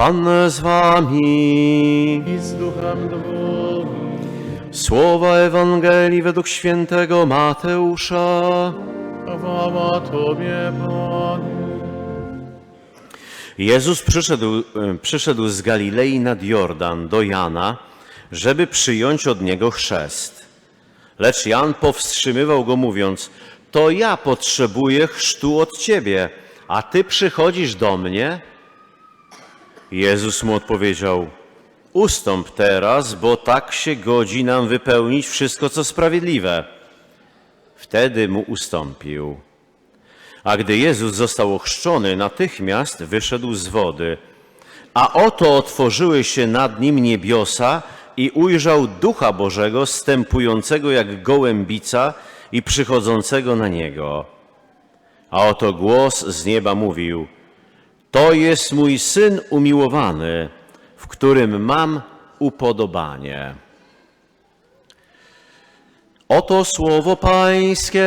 Pan z wami. i z duchem Twoim. Słowa Ewangelii według świętego Mateusza. Chwała Tobie, Panie. Jezus przyszedł, e, przyszedł z Galilei nad Jordan do Jana, żeby przyjąć od niego chrzest. Lecz Jan powstrzymywał go, mówiąc: To ja potrzebuję chrztu od ciebie, a ty przychodzisz do mnie? Jezus mu odpowiedział: Ustąp teraz, bo tak się godzi nam wypełnić wszystko, co sprawiedliwe. Wtedy mu ustąpił. A gdy Jezus został ochrzczony, natychmiast wyszedł z wody. A oto otworzyły się nad nim niebiosa i ujrzał Ducha Bożego stępującego jak gołębica i przychodzącego na niego. A oto głos z nieba mówił: To jest mój syn umiłowany, w którym mam upodobanie. Oto słowo Pańskie.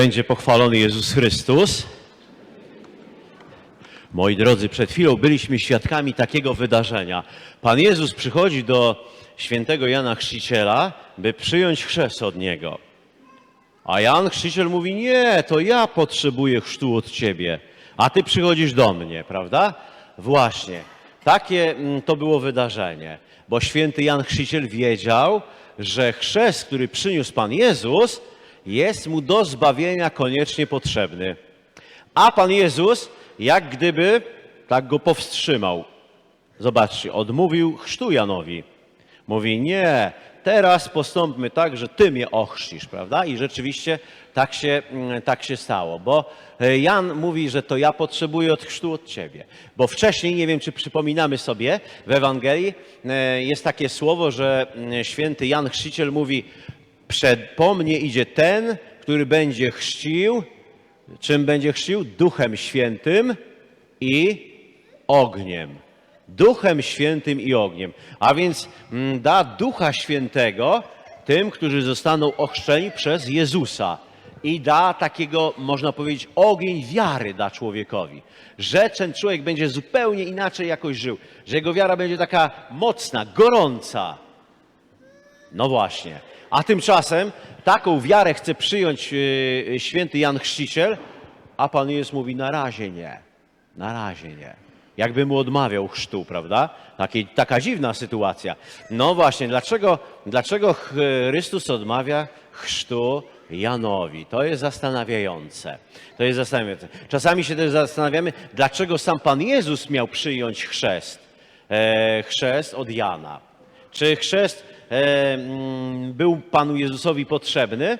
Będzie pochwalony Jezus Chrystus. Moi drodzy, przed chwilą byliśmy świadkami takiego wydarzenia. Pan Jezus przychodzi do świętego Jana Chrzciciela, by przyjąć chrzest od niego. A Jan Chrzciciel mówi: Nie, to ja potrzebuję chrztu od ciebie, a ty przychodzisz do mnie, prawda? Właśnie. Takie mm, to było wydarzenie, bo święty Jan Chrzciciel wiedział, że chrzest, który przyniósł Pan Jezus, jest mu do zbawienia koniecznie potrzebny. A Pan Jezus, jak gdyby tak go powstrzymał. Zobaczcie, odmówił chrztu Janowi. Mówi, nie, teraz postąpmy tak, że ty mnie ochrzcisz, prawda? I rzeczywiście tak się, mm, tak się stało, bo e, Jan mówi, że to ja potrzebuję od chrztu od ciebie. Bo wcześniej, nie wiem czy przypominamy sobie, w Ewangelii e, jest takie słowo, że mm, święty Jan Chrzciciel mówi, przed, po mnie idzie ten, który będzie chrzcił, czym będzie chrzcił? Duchem Świętym i ogniem. Duchem Świętym i ogniem. A więc mm, da Ducha Świętego tym, którzy zostaną ochrzczeni przez Jezusa. I da takiego, można powiedzieć, ogień wiary da człowiekowi. Że ten człowiek będzie zupełnie inaczej jakoś żył. Że jego wiara będzie taka mocna, gorąca. No właśnie. A tymczasem taką wiarę chce przyjąć yy, święty Jan Chrzciciel, a Pan Jezus mówi na razie nie. Na razie nie. Jakby mu odmawiał chrztu, prawda? Takie, taka dziwna sytuacja. No właśnie, dlaczego, dlaczego Chrystus odmawia chrztu Janowi? To jest zastanawiające. To jest zastanawiające. Czasami się też zastanawiamy, dlaczego sam Pan Jezus miał przyjąć chrzest. E, chrzest od Jana. Czy chrzest e, był Panu Jezusowi potrzebny?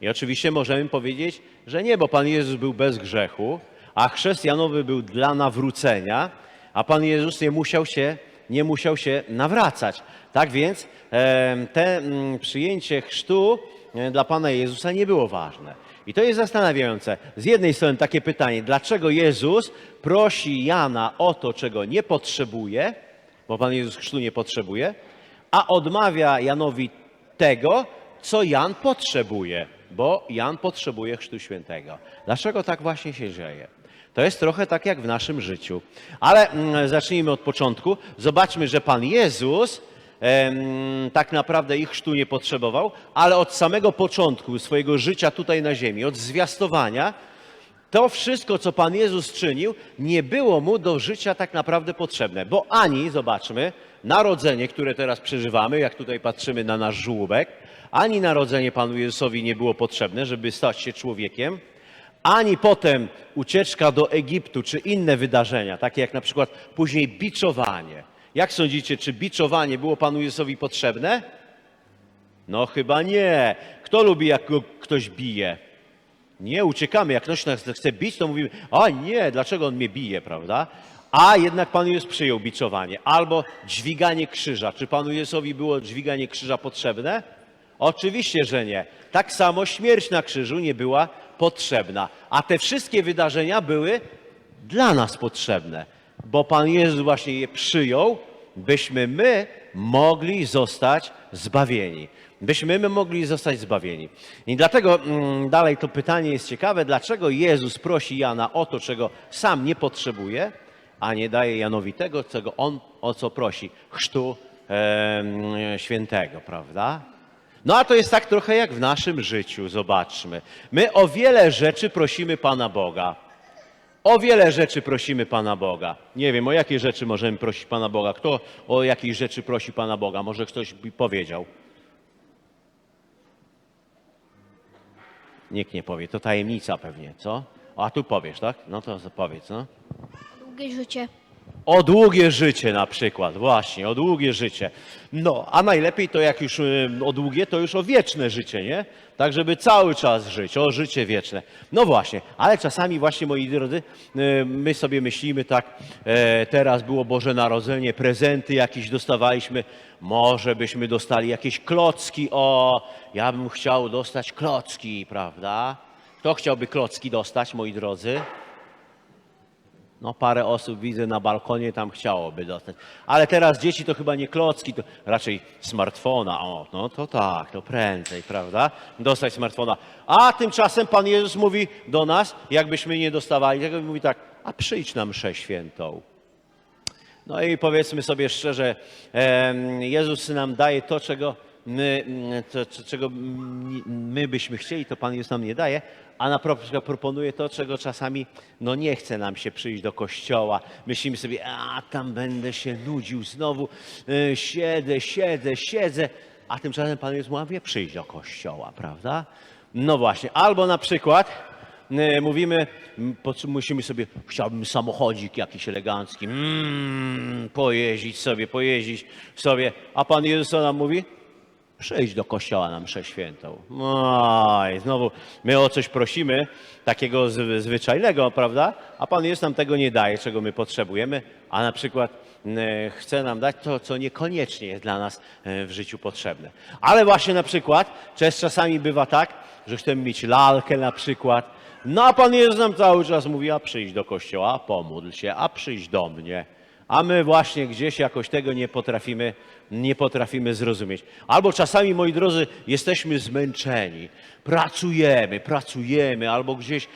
I oczywiście możemy powiedzieć, że nie, bo Pan Jezus był bez grzechu, a chrzest Janowy był dla nawrócenia, a Pan Jezus nie musiał się, nie musiał się nawracać. Tak więc e, te mm, przyjęcie chrztu e, dla Pana Jezusa nie było ważne. I to jest zastanawiające. Z jednej strony takie pytanie, dlaczego Jezus prosi Jana o to, czego nie potrzebuje, bo Pan Jezus chrztu nie potrzebuje, a odmawia Janowi tego, co Jan potrzebuje, bo Jan potrzebuje Chrztu Świętego. Dlaczego tak właśnie się dzieje? To jest trochę tak jak w naszym życiu. Ale mm, zacznijmy od początku. Zobaczmy, że Pan Jezus em, tak naprawdę ich chrztu nie potrzebował, ale od samego początku swojego życia tutaj na ziemi, od zwiastowania, to wszystko, co Pan Jezus czynił, nie było mu do życia tak naprawdę potrzebne, bo ani, zobaczmy, narodzenie, które teraz przeżywamy, jak tutaj patrzymy na nasz żłóbek, ani narodzenie Panu Jezusowi nie było potrzebne, żeby stać się człowiekiem, ani potem ucieczka do Egiptu, czy inne wydarzenia, takie jak na przykład później biczowanie. Jak sądzicie, czy biczowanie było Panu Jezusowi potrzebne? No chyba nie. Kto lubi, jak ktoś bije? Nie, uciekamy. Jak ktoś nas chce bić, to mówimy, a nie, dlaczego on mnie bije, prawda? A jednak Pan Jezus przyjął biczowanie. Albo dźwiganie krzyża. Czy Panu Jezusowi było dźwiganie krzyża potrzebne? Oczywiście, że nie. Tak samo śmierć na krzyżu nie była potrzebna. A te wszystkie wydarzenia były dla nas potrzebne, bo Pan Jezus właśnie je przyjął, byśmy my mogli zostać zbawieni. Byśmy my mogli zostać zbawieni. I dlatego mm, dalej to pytanie jest ciekawe, dlaczego Jezus prosi Jana o to, czego sam nie potrzebuje, a nie daje Janowi tego, czego on o co prosi, chrztu em, świętego, prawda? No a to jest tak trochę jak w naszym życiu, zobaczmy. My o wiele rzeczy prosimy Pana Boga. O wiele rzeczy prosimy Pana Boga. Nie wiem, o jakie rzeczy możemy prosić Pana Boga. Kto o jakich rzeczy prosi Pana Boga? Może ktoś by powiedział. Nikt nie powie. To tajemnica pewnie, co? A tu powiesz, tak? No to powiedz, no. Długie życie. O długie życie na przykład, właśnie, o długie życie. No, a najlepiej to jak już o długie, to już o wieczne życie, nie? Tak, żeby cały czas żyć, o życie wieczne. No właśnie, ale czasami właśnie, moi drodzy, y, my sobie myślimy tak, e, teraz było Boże Narodzenie, prezenty jakieś dostawaliśmy, może byśmy dostali jakieś klocki, o, ja bym chciał dostać klocki, prawda? Kto chciałby klocki dostać, moi drodzy? No parę osób widzę na balkonie tam chciałoby dostać. Ale teraz dzieci to chyba nie klocki, to raczej smartfona. O, no to tak, to prędzej, prawda? Dostać smartfona. A tymczasem Pan Jezus mówi do nas, jakbyśmy nie dostawali tego, mówi tak, a przyjdź na mszę świętą. No i powiedzmy sobie szczerze, Jezus nam daje to, czego my, mm, to, co- czego mm, my byśmy chcieli, to Pan Jezus nam nie daje, a na przykład proponuje to, czego czasami no nie chce nam się przyjść do kościoła. Myślimy sobie, a tam będę się nudził znowu, y, siedzę, siedzę, siedzę, a tymczasem Pan Jezus mówi, przyjść do kościoła, prawda? No właśnie, albo na przykład E, mówimy, musimy sobie, chciałbym samochodzik jakiś elegancki, mm, pojeździć sobie, pojeździć sobie, a Pan Jezus co nam mówi? Przyjdź do kościoła na mszę świętą. Oj, znowu my o coś prosimy, takiego zwyczajnego, prawda? A Pan Jezus nam tego nie daje, czego my potrzebujemy, a na przykład chce nam dać to, co niekoniecznie jest dla nas e, w życiu potrzebne. Ale właśnie na przykład, czas, czasami bywa tak, że chcemy mieć lalkę na przykład, no a Pan Jezus nam cały czas mówi, a przyjdź do kościoła, pomódl się, a przyjdź do mnie. A my właśnie gdzieś jakoś tego nie potrafimy, nie potrafimy zrozumieć. Albo czasami, moi drodzy, jesteśmy zmęczeni. Pracujemy, pracujemy, albo gdzieś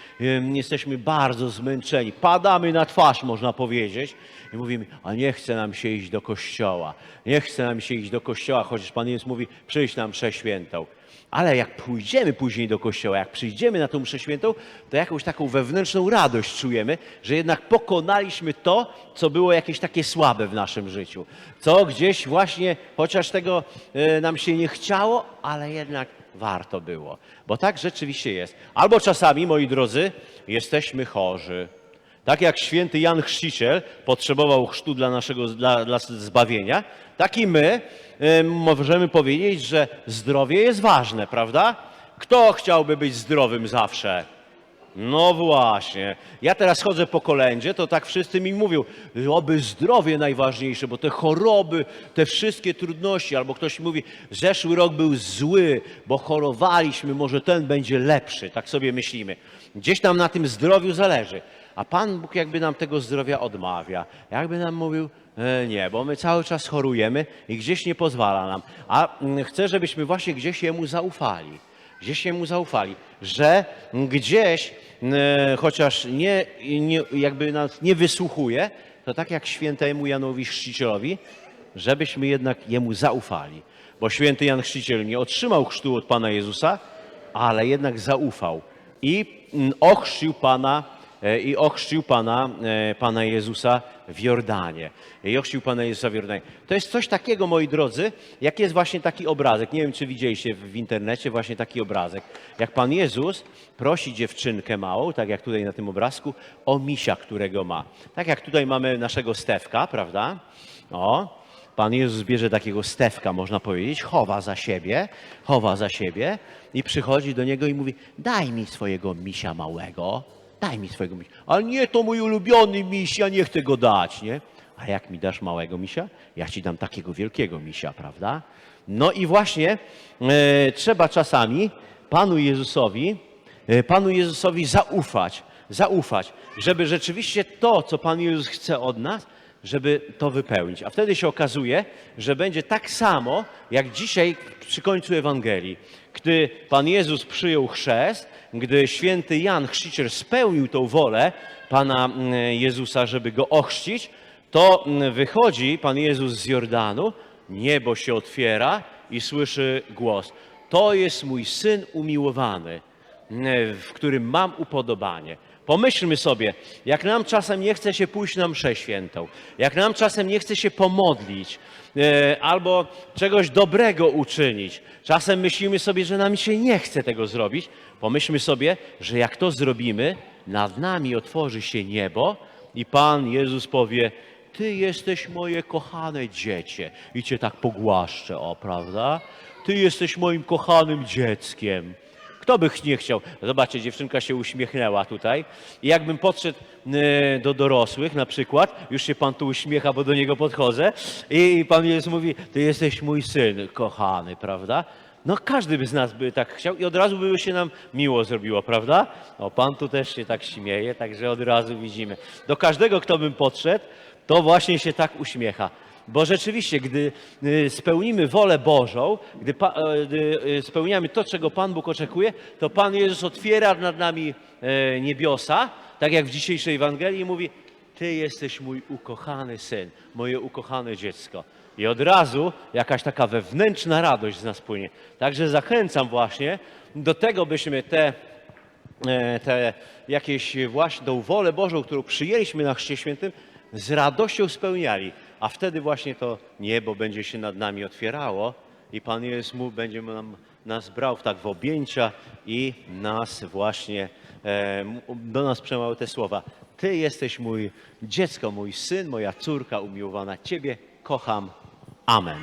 jesteśmy bardzo zmęczeni. Padamy na twarz, można powiedzieć. I mówimy, a nie chce nam się iść do kościoła. Nie chce nam się iść do kościoła, chociaż Pan Jezus mówi, przyjdź nam mszę świętą. Ale jak pójdziemy później do kościoła, jak przyjdziemy na tą mszę świętą, to jakąś taką wewnętrzną radość czujemy, że jednak pokonaliśmy to, co było jakieś takie słabe w naszym życiu. Co gdzieś właśnie, chociaż tego e, nam się nie chciało, ale jednak warto było. Bo tak rzeczywiście jest. Albo czasami, moi drodzy, jesteśmy chorzy. Tak jak święty Jan Chrzciciel potrzebował chrztu dla naszego dla, dla zbawienia, tak i my em, możemy powiedzieć, że zdrowie jest ważne, prawda? Kto chciałby być zdrowym zawsze? No właśnie. Ja teraz chodzę po kolędzie, to tak wszyscy mi mówią, oby zdrowie najważniejsze, bo te choroby, te wszystkie trudności, albo ktoś mówi, zeszły rok był zły, bo chorowaliśmy, może ten będzie lepszy, tak sobie myślimy. Gdzieś nam na tym zdrowiu zależy. A Pan Bóg jakby nam tego zdrowia odmawia. Jakby nam mówił, e, nie, bo my cały czas chorujemy i gdzieś nie pozwala nam. A mm, chcę, żebyśmy właśnie gdzieś Jemu zaufali gdzieś Jemu zaufali, że gdzieś, e, chociaż nie, nie, jakby nas nie wysłuchuje, to tak jak świętemu Janowi Chrzcicielowi, żebyśmy jednak Jemu zaufali. Bo święty Jan Chrzciciel nie otrzymał chrztu od Pana Jezusa, ale jednak zaufał i mm, ochrzcił Pana i ochrzcił Pana, e, Pana Jezusa w Jordanie. I ochrzcił Pana Jezusa w Jordanie. To jest coś takiego, moi drodzy, jak jest właśnie taki obrazek. Nie wiem, czy widzieliście w internecie właśnie taki obrazek. Jak Pan Jezus prosi dziewczynkę małą, tak jak tutaj na tym obrazku, o misia, którego ma. Tak jak tutaj mamy naszego Stefka, prawda? O, Pan Jezus bierze takiego Stefka, można powiedzieć, chowa za siebie, chowa za siebie i przychodzi do niego i mówi, daj mi swojego misia małego, daj mi swojego misia. Ale nie, to mój ulubiony miś, ja nie chcę go dać, nie? A jak mi dasz małego misia? Ja ci dam takiego wielkiego misia, prawda? No i właśnie e, trzeba czasami Panu Jezusowi e, Panu Jezusowi zaufać, zaufać, żeby rzeczywiście to, co Pan Jezus chce od nas, żeby to wypełnić. A wtedy się okazuje, że będzie tak samo, jak dzisiaj przy końcu Ewangelii. Gdy Pan Jezus przyjął chrzest, gdy święty Jan Chrzciciel spełnił tą wolę Pana mm, Jezusa, żeby go ochrzcić, to mm, wychodzi Pan Jezus z Jordanu, niebo się otwiera i słyszy głos. To jest mój syn umiłowany, mm, w którym mam upodobanie. Pomyślmy sobie, jak nam czasem nie chce się pójść na mszę świętą, jak nam czasem nie chce się pomodlić, albo czegoś dobrego uczynić. Czasem myślimy sobie, że nam się nie chce tego zrobić. Pomyślmy sobie, że jak to zrobimy, nad nami otworzy się niebo i Pan Jezus powie, Ty jesteś moje kochane dziecię. I Cię tak pogłaszczę, o, prawda? Ty jesteś moim kochanym dzieckiem. Kto by nie chciał? Zobaczcie, dziewczynka się uśmiechnęła tutaj. I jakbym podszedł e, do dorosłych na przykład, już się Pan tu uśmiecha, bo do niego podchodzę, i Pan Jezus mówi, Ty jesteś mój syn kochany, prawda? No każdy by z nas by tak chciał i od razu by się nam miło zrobiło, prawda? O, Pan tu też się tak śmieje, także od razu widzimy. Do każdego, kto bym podszedł, to właśnie się tak uśmiecha. Bo rzeczywiście, gdy y, spełnimy wolę Bożą, gdy, gdy y, spełniamy to, czego Pan Bóg oczekuje, to Pan Jezus otwiera nad nami e, niebiosa, tak jak w dzisiejszej Ewangelii i mówi, Ty jesteś mój ukochany syn, moje ukochane dziecko. I od razu jakaś taka wewnętrzna radość z nas płynie. Także zachęcam właśnie do tego, byśmy te e, te jakieś właśnie tą wolę Bożą, którą przyjęliśmy na Chrzcie Świętym, z radością spełniali. A wtedy właśnie to niebo będzie się nad nami otwierało i Pan Jezus mu będzie nam, nas brał tak w objęcia i nas właśnie, e, do nas przemawiał te słowa. Ty jesteś mój dziecko, mój syn, moja córka umiłowana. Ciebie kocham. Amen.